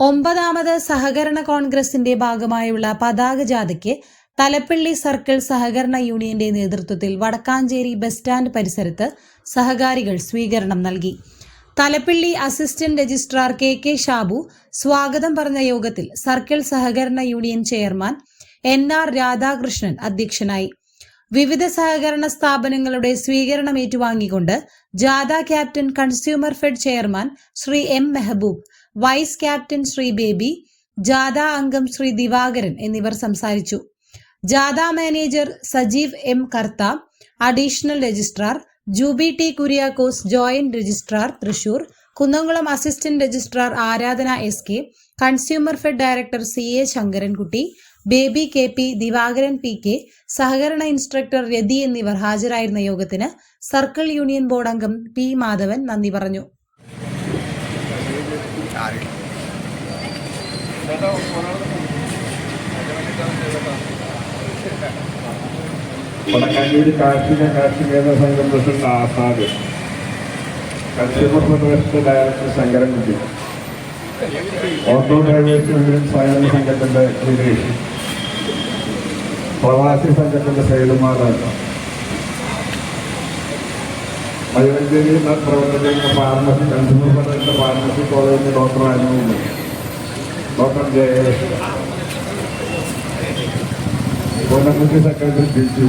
ഒമ്പതാമത് സഹകരണ കോൺഗ്രസിന്റെ ഭാഗമായുള്ള പതാക ജാഥയ്ക്ക് തലപ്പള്ളി സർക്കിൾ സഹകരണ യൂണിയന്റെ നേതൃത്വത്തിൽ വടക്കാഞ്ചേരി ബസ് സ്റ്റാൻഡ് പരിസരത്ത് സഹകാരികൾ സ്വീകരണം നൽകി. Thalappilly assistant registrar K K Shabu സ്വാഗതം പറഞ്ഞ യോഗത്തിൽ സർക്കിൾ സഹകരണ union chairman N R Radhakrishnan അധ്യക്ഷനായി. വിവിധ സഹകരണ സ്ഥാപനങ്ങളുടെ സ്വീകരണം ഏറ്റുവാങ്ങിക്കൊണ്ട് ജാഥ captain consumer fed chairman Shri M Mehaboob vice captain Shri Baby ജാഥ അംഗം ശ്രീ ദിവാകരൻ എന്നിവർ സംസാരിച്ചു. ജാഥ manager Sajeev M Kartha additional registrar Jubi T Kuriakose joint registrar Thrissur Kunnamkulam assistant registrar Aradhana S K consumer fed director C A Sankarankutty Baby K P Divakaran P K സഹകരണ instructor Rathi എന്നിവർ ഹാജരായിരുന്ന യോഗത്തിന് circle union board അംഗം P Madhavan നന്ദി പറഞ്ഞു. വടക്കാഞ്ചേരി കാർഷിക കാർഷികേതര സംഘം പ്രസിഡന്റ് ആസാദ്. കൺസ്യൂമർ ഫെഡറേഷന്റെ ഡയറക്ടർ ശങ്കരൻകുട്ടി ഓട്ടോ ഡ്രൈവേഴ്സ് പ്രവാസി സംഘത്തിന്റെ സൈഡുമാറാണ് മയൂരഞ്ചേരിയിൽ പ്രവർത്തിക്കുന്ന ഫാർമസി കൺസ്യൂമർ ഫെഡറേഷന്റെ ഫാർമസി കോളേജിന്റെ ഡോക്ടർ അനുഭവം doctor Jayesh government secretary Biju